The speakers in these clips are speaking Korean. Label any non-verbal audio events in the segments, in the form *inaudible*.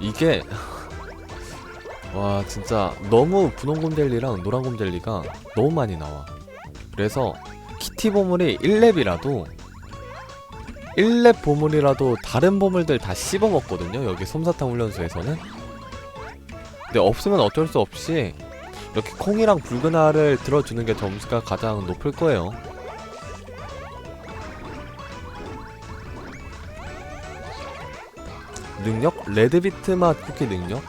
이게 *laughs* 와 진짜 너무 분홍 곰델리랑 노란 곰델리가 너무 많이 나와. 그래서 키티 보물이 1렙이라도 1렙 보물이라도 다른 보물들 다 씹어먹거든요 여기 솜사탕 훈련소에서는. 근데 없으면 어쩔 수 없이 이렇게 콩이랑 붉은알을 들어주는 게 점수가 가장 높을 거예요. 능력? 레드비트 맛 쿠키 능력?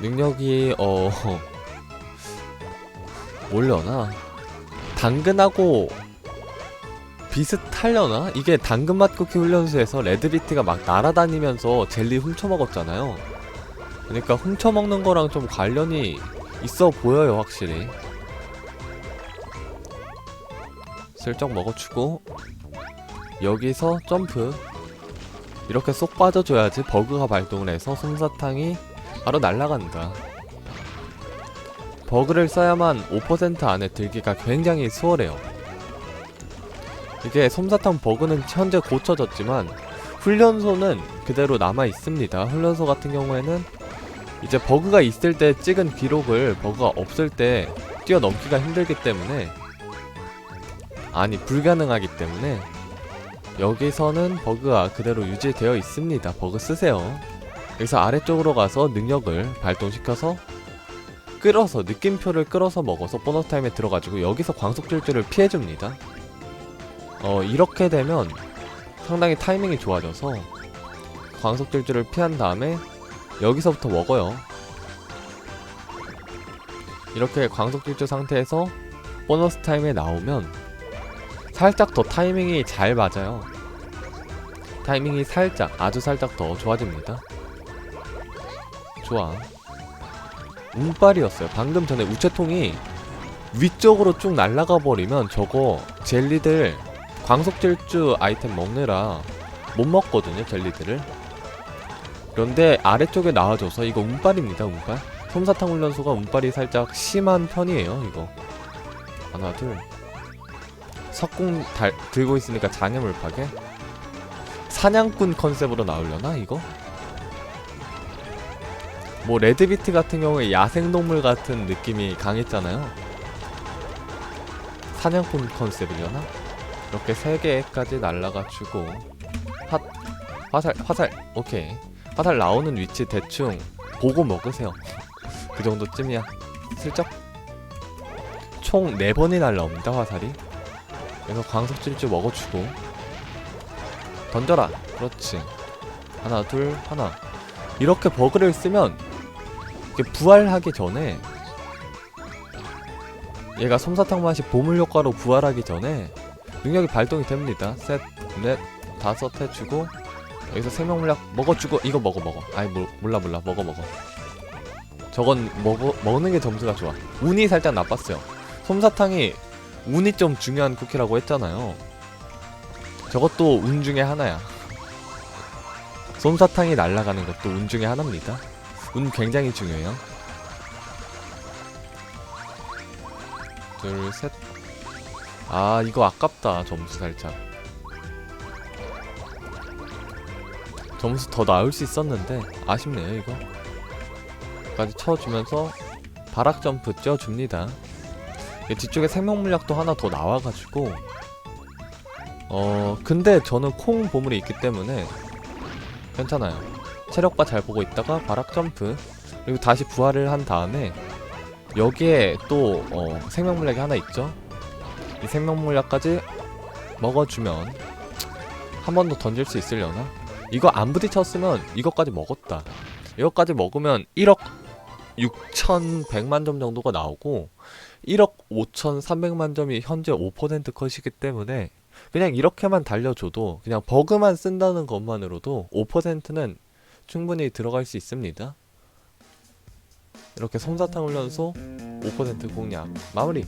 능력이 어 *laughs* 뭘려나? 당근하고 비슷하려나? 이게 당근 맛 쿠키 훈련소에서 레드비트가 막 날아다니면서 젤리 훔쳐먹었잖아요. 그러니까 훔쳐먹는 거랑 좀 관련이 있어 보여요, 확실히. 슬쩍 먹어주고 여기서 점프 이렇게 쏙 빠져줘야지 버그가 발동을 해서 솜사탕이 바로 날아간다. 버그를 써야만 5% 안에 들기가 굉장히 수월해요. 이게 솜사탕 버그는 현재 고쳐졌지만 훈련소는 그대로 남아 있습니다. 훈련소 같은 경우에는 이제 버그가 있을 때 찍은 기록을 버그가 없을 때 뛰어넘기가 힘들기 때문에 아니 불가능하기 때문에 여기서는 버그가 그대로 유지되어 있습니다. 버그 쓰세요. 여기서 아래쪽으로 가서 능력을 발동시켜서 끌어서 느낌표를 끌어서 먹어서 보너스 타임에 들어가지고 여기서 광속 질주를 피해줍니다. 어 이렇게 되면 상당히 타이밍이 좋아져서 광속 질주를 피한 다음에 여기서부터 먹어요. 이렇게 광속 질주 상태에서 보너스 타임에 나오면 살짝 더 타이밍이 잘 맞아요. 타이밍이 살짝, 아주 살짝 더 좋아집니다. 좋아. 운빨이었어요. 방금 전에 우체통이 위쪽으로 쭉 날아가 버리면 저거 젤리들 광속 질주 아이템 먹느라 못 먹거든요, 젤리들을. 그런데 아래쪽에 나와줘서 이거 운빨입니다, 운빨. 솜사탕 훈련소가 운빨이 살짝 심한 편이에요, 이거. 하나, 둘. 석궁 달, 들고 있으니까 장애물 파괴? 사냥꾼 컨셉으로 나오려나 이거? 뭐 레드비트 같은 경우에 야생동물 같은 느낌이 강했잖아요 사냥꾼 컨셉이려나? 이렇게 세 개까지 날라가지고 핫 화살 화살 오케이 화살 나오는 위치 대충 보고 먹으세요 *laughs* 그 정도쯤이야 슬쩍 총 4번이 날라옵니다 화살이 그래서 광석 질주 먹어주고. 던져라. 그렇지. 하나 둘 하나. 이렇게 버그를 쓰면 부활하기 전에 얘가 솜사탕 맛이 보물 효과로 부활하기 전에 능력이 발동이 됩니다. 셋, 넷, 다섯 해주고 여기서 생명 물약 먹어주고 이거 먹어 먹어. 아이 뭐, 몰라 몰라. 먹어 먹어. 저건 먹어, 먹는 게 점수가 좋아. 운이 살짝 나빴어요. 솜사탕이 운이 좀 중요한 쿠키라고 했잖아요. 저것도 운 중에 하나야. 솜사탕이 날아가는 것도 운 중에 하나입니다. 운 굉장히 중요해요. 둘, 셋. 아, 이거 아깝다. 점수 살짝. 점수 더 나올 수 있었는데 아쉽네요, 이거. 까지 쳐주면서 바락 점프 쪄줍니다. 이 뒤쪽에 생명물약도 하나 더 나와가지고. 어 근데 저는 콩 보물이 있기 때문에 괜찮아요. 체력바 잘 보고 있다가 바락 점프 그리고 다시 부활을 한 다음에 여기에 또 어, 생명물약이 하나 있죠? 이 생명물약까지 먹어주면 한 번 더 던질 수 있으려나? 이거 안 부딪혔으면 이것까지 먹었다. 이것까지 먹으면 1억 6,100만 점 정도가 나오고 1억 5,300만 점이 현재 5% 컷이기 때문에 그냥 이렇게만 달려줘도 그냥 버그만 쓴다는 것만으로도 5%는 충분히 들어갈 수 있습니다. 이렇게 솜사탕 훈련소 5% 공략 마무리